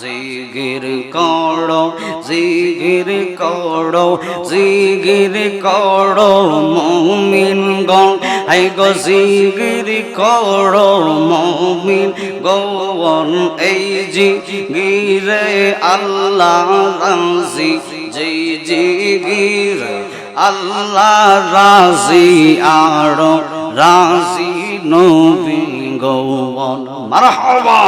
জিগির করো জিগির করো জিগির করো মমিন গণ আই গো জিগির করো মমিন গৌন এই জি গিরে আল্লাহ রাজি জি জি গিরে আল্লাহ রাজি, আরও রাজি নবী গৌন মারহাবা।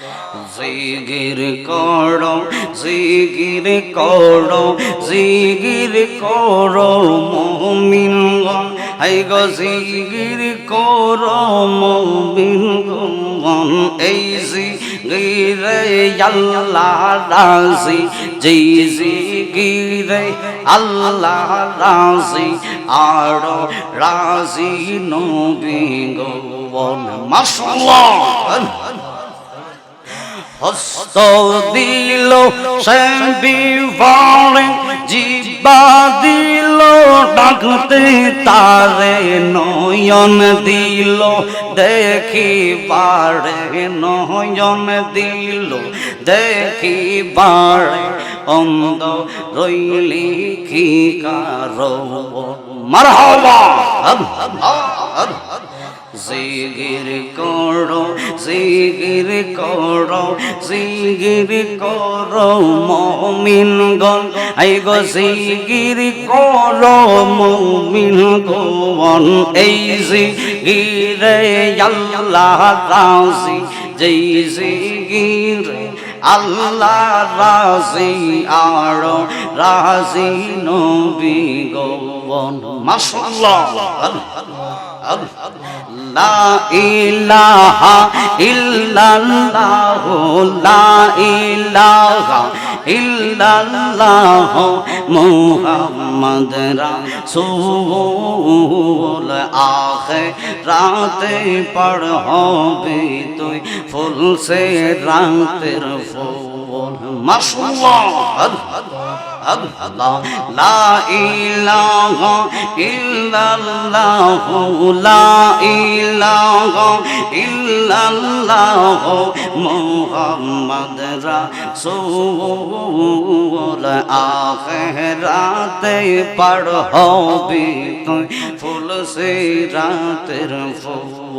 জিগির করো জিগির করো জিগির করো মমিন হাই গো জিগির করো মমিন এই জিগিরে আল্লাহ রাজি জি জিগিরে আল্লাহ রাজি, আর রাজি নবী গৌবন মাসাল্লাহ হস্ত দিল সে বিবারে জিবা দিল, ডাকতে তারে নয়ন দিল দেখি বারে নয়ন দিল দেখি বারে অন্ধ রইলি কি কারও? মারহাবা! জিগির করো জিগির করো জিগির করো মমিন গন আই গো জিগির করো মমিন গন এই জিগিরে আল্লাহ রাজি, যেই জিগিরে আল্লাহ রাজি আর। রাজি নবী গৌবন। মাশাআল্লাহ। লা ইলাহা ইল্লাল্লাহ, লা ইলাহা ইল্লাল্লাহ মুহাম্মদ রাসূল আখিরাতে পড় হবে তুই ফুল সে রাতের ফুল। মাশাআল্লাহ। আল্লাহ, লা ইলাহা ইল্লাল্লাহ, লা ইলাহা ইল্লাল্লাহ মুহাম্মদ রাসূল আখিরাতে পড় হবে তুই, ফুল সে রাতের ফুল।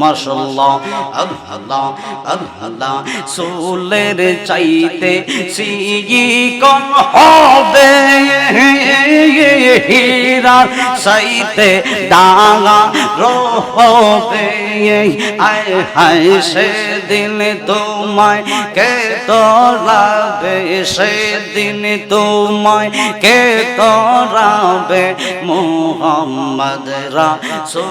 মাশাআল্লাহ, আল্লাহ আল্লাহ। সোলের চাইতে সিগি কোন হবে। হীরা সাইতে দাগা রহবে। আয় হায়, সেদিন তোমায় কে তোরাবে? সেদিন তোমায় কে তোরাবে? মোহাম্মদ রাসূল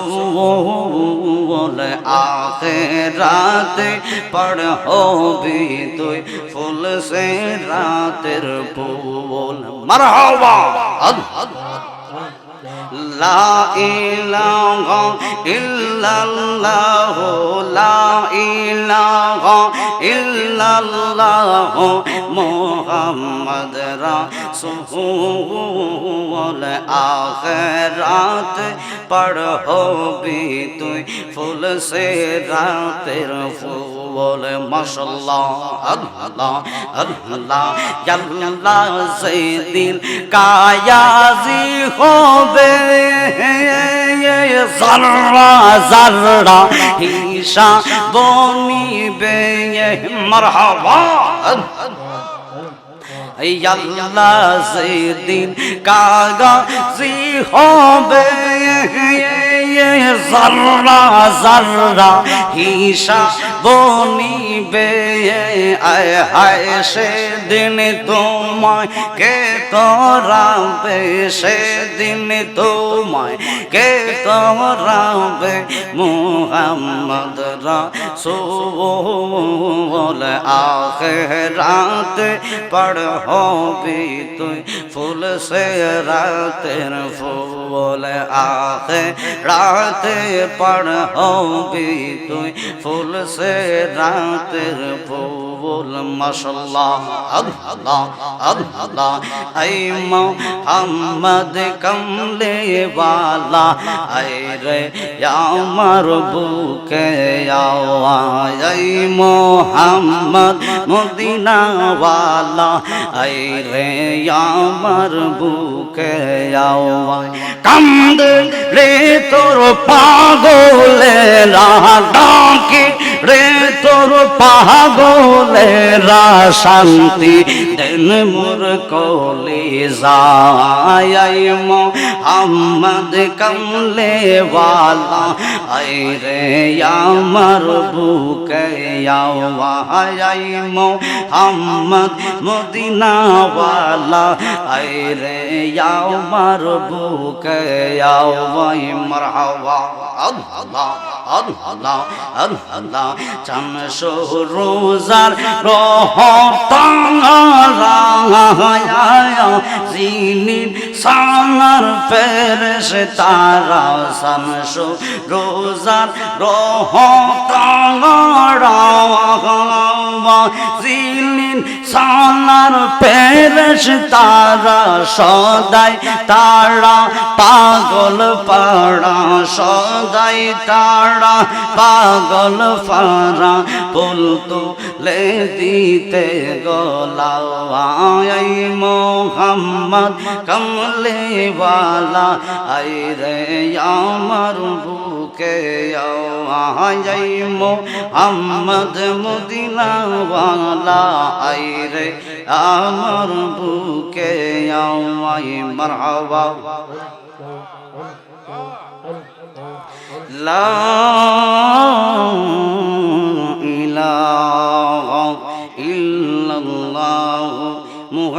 আখিরাতে পড় হবি তুই ফুল সে রাতের ফুল। মারহাবা! লা ইলাহা ইল্লাল্লাহ, লা ইলাহা ইল্লাল্লাহ মুহাম্মদ রাসূল, আখিরাত পড় হবি তুই ফুল সে রাতের ফুল, মাশাআল্লাহ, আল্লাহ আল্লাহ আল্লাহ কায়াজি হবে। জররা জররা হিসা বনিবে মারহাবা। আল্লাহ সেদিন কাগাজি হবে জররা জররা হিসা বনিবে আয় হায় সেদিন তোমায় কে তোরাবে সেদিন তোমায় কে তোরাবে মুহাম্মদ রাসূল আখিরাত পড় হবে তুই। ফুল সে রাতের ফুল আখে রাতে পড় হবি তুই। ফুল সে রাতের ফুল মশলা আল্লাহ আল্লাহ। আই মোহাম্মদ কমলে বালা আই রে আমার বুকে আই মোহাম্মদ মদিনাওয়ালা, আই রে আমার আমার বুকে আওয়া। কান্দ রে তোর পাগলেরা ডাকে রে তোর পাগলেরা শান্তি? দেন মোর কলে যায় আমদ কমলে ওয়ালা আই রে আমার বুকে আওয়া আই আমদ মদিনা ওয়ালা আই রে আমার বুকে আওয়াই মারহাবা। আল্লাহ আল্লাহ আল্লাহ চামশো রোজার রহতাঙ্গারায়া জিনিন সানার পেরেশ তারা শামশো রোজার রহতাঙ্গারায়া জিনিন সানার পেরেশ তারা সদাই তারা, পাগল পাড়া, সদাই তারা, পাগল পাড়া পুল তুলে দিতে গলাই মোহাম্মদ কমলে বালা আই রে আমার বুকে আই মোহাম্মদ মদিনা वाला আই রে আমার বুকে আই মারহাবা। লা